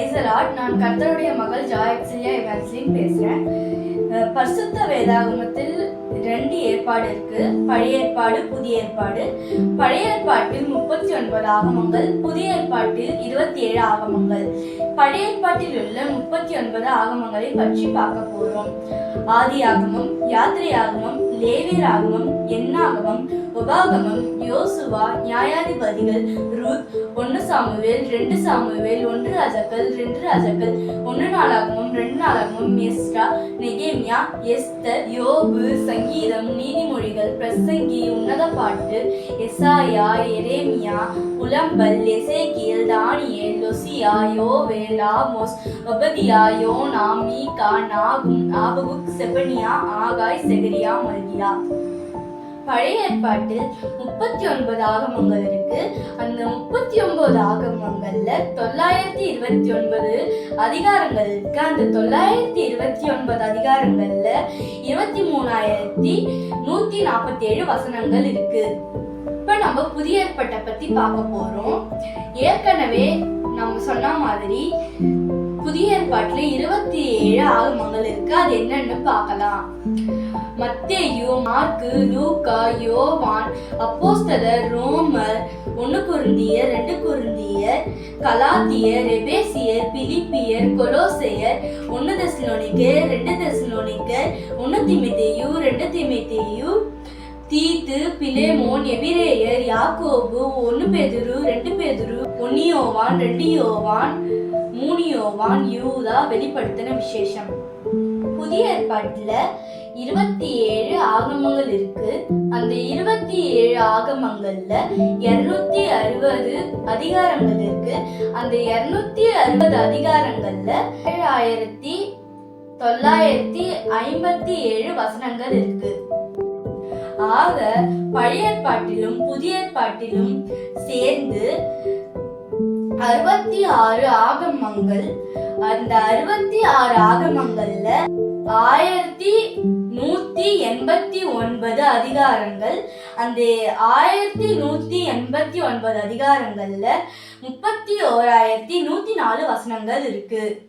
பிரைசலாட் நான் கர்த்தருடைய மகள் ஜாய் எக்ஸிலியா பேசுகிறேன் பரிசுத்த வேதாகமத்தில் ரெண்டு ஏற்பாடு இருக்கு. பழைய ஏற்பாடு புதிய ஏற்பாடு. பழைய ஏற்பாட்டில் முப்பத்தி ஒன்பது ஆகமங்கள் புதிய ஏற்பாட்டில் இருபத்தி ஏழு ஆகமங்கள் பழைய ஏற்பாட்டில் உள்ள முப்பத்தி ஒன்பது ஆகமங்களை பற்றி பார்க்க போகிறோம் ஆதி ஆகமம் யாத்திரை ஆகமம் லேவியர் ஆகமம் எண்ணாகமம் உபாகமம் யோசுவா நியாயாதிபதிகள் ரூத் ஒன்று சாமுவேல் ரெண்டு சாமுவேல் ஒன்று ராஜாக்கள் ரெண்டு ராஜாக்கள் ஒன்று நாளாகமும் ரெண்டு நாளாகமும் எஸ்ரா நெகேமியா எஸ்தர் யோபு சங்கீதம் நீதிமொழிகள் பிரசங்கி உன்னத பாட்டு எசாயா எரேமியா புலம்பல் Ezekiel Daniel Hosea Joel Amos Obadiah Jonah Micah நாகும் Habakkuk Zephaniah Haggai Zechariah Malachi. பழைய ஏற்பாட்டில் முப்பத்தி ஒன்பது ஆகமங்கள் இருக்கு அந்த முப்பத்தி ஒன்பது ஆகமங்கள்ல தொள்ளாயிரத்தி இருபத்தி ஒன்பது அதிகாரங்கள் இருக்கு. அந்த தொள்ளாயிரத்தி இருபத்தி ஒன்பது அதிகாரங்கள்ல இருபத்தி மூணாயிரத்தி நூத்தி நாற்பத்தி ஏழு வசனங்கள் இருக்கு. இப்ப நம்ம புதிய ஏற்பாட்டை பத்தி பார்க்க போறோம். ஏற்கனவே நம்ம சொன்ன மாதிரி ஏற்பாட்டுல இருபத்தி ஏழு ஆகமங்கள் இருக்கு அது என்னன்னு பார்க்கலாம். மத்தேயு மார்க்கு லூக்கா யோவான் அப்போஸ்தலர் ரோமர் ஒன்று குருந்தியர் ரெண்டு குருந்தியர் கலாத்தியர் ரெபேசியர் பிலிப்பியர் கொலோசையர் ஒன்று தெசலோனிக்கர் ரெண்டு தெசலோனிக்கர் ஒன்று திமித்தேயு ரெண்டு திமித்தேயு தீத்து பிலேமோன் எபிரேயர் யாக்கோபு ஒன்று பேதுரு ரெண்டு பேதுரு ஒன்னியோவான் ரெண்டியோவான் மூனியோவான் யூதா வெளிப்படுத்தின விசேஷம். புதிய ஏற்பாட்டில் இருபத்தி ஏழு ஆகமங்கள் இருக்கு. அந்த இருபத்தி ஏழு ஆகமங்கள்ல இருநூத்தி அறுபது அதிகாரங்கள் இருக்கு. அந்த இருநூத்தி அறுபது அதிகாரங்கள்ல ஏழாயிரத்தி தொள்ளாயிரத்தி ஐம்பத்தி ஏழு வசனங்கள் இருக்கு. ஆக பழைய ஏற்பாட்டிலும் புதிய ஏற்பாட்டிலும் சேர்ந்து அறுபத்தி ஆறு ஆகமங்கள் அந்த அறுபத்தி ஆறு ஆகமங்கள்ல ஆயிரத்தி நூத்தி எண்பத்தி ஒன்பது அதிகாரங்கள் அந்த ஆயிரத்தி நூத்தி எண்பத்தி ஒன்பது அதிகாரங்கள்ல முப்பத்தி ஓராயிரத்தி நூத்தி நாலு வசனங்கள் இருக்கு.